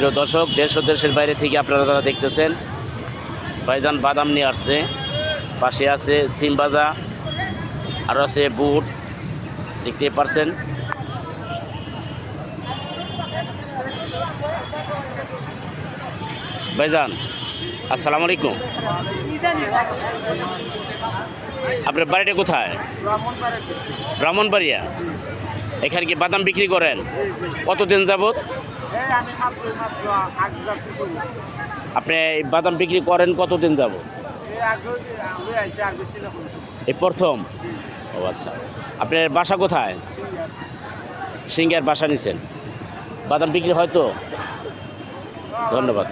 প্রিয় দর্শক, দেশ ও দেশের বাইরে থেকে আপনারা যারা দেখতেছেন, ভাইজান বাদাম নিয়ে আসছে। পাশে আছে সিম ভাজা আরও আছে বুট, দেখতেই পারছেন। ভাইজান, আসসালামু আলাইকুম। আপনার বাড়িটা কোথায়? ব্রাহ্মণবাড়িয়া। এখানে কি বাদাম বিক্রি করেন? কতদিন যাবত আপনি এই বাদাম বিক্রি করেন কতদিন যাব? এই প্রথম? ও আচ্ছা। আপনার বাসা কোথায়? সিঙ্গার। বাসা নিছেন। বাদাম বিক্রি হয় তো? ধন্যবাদ।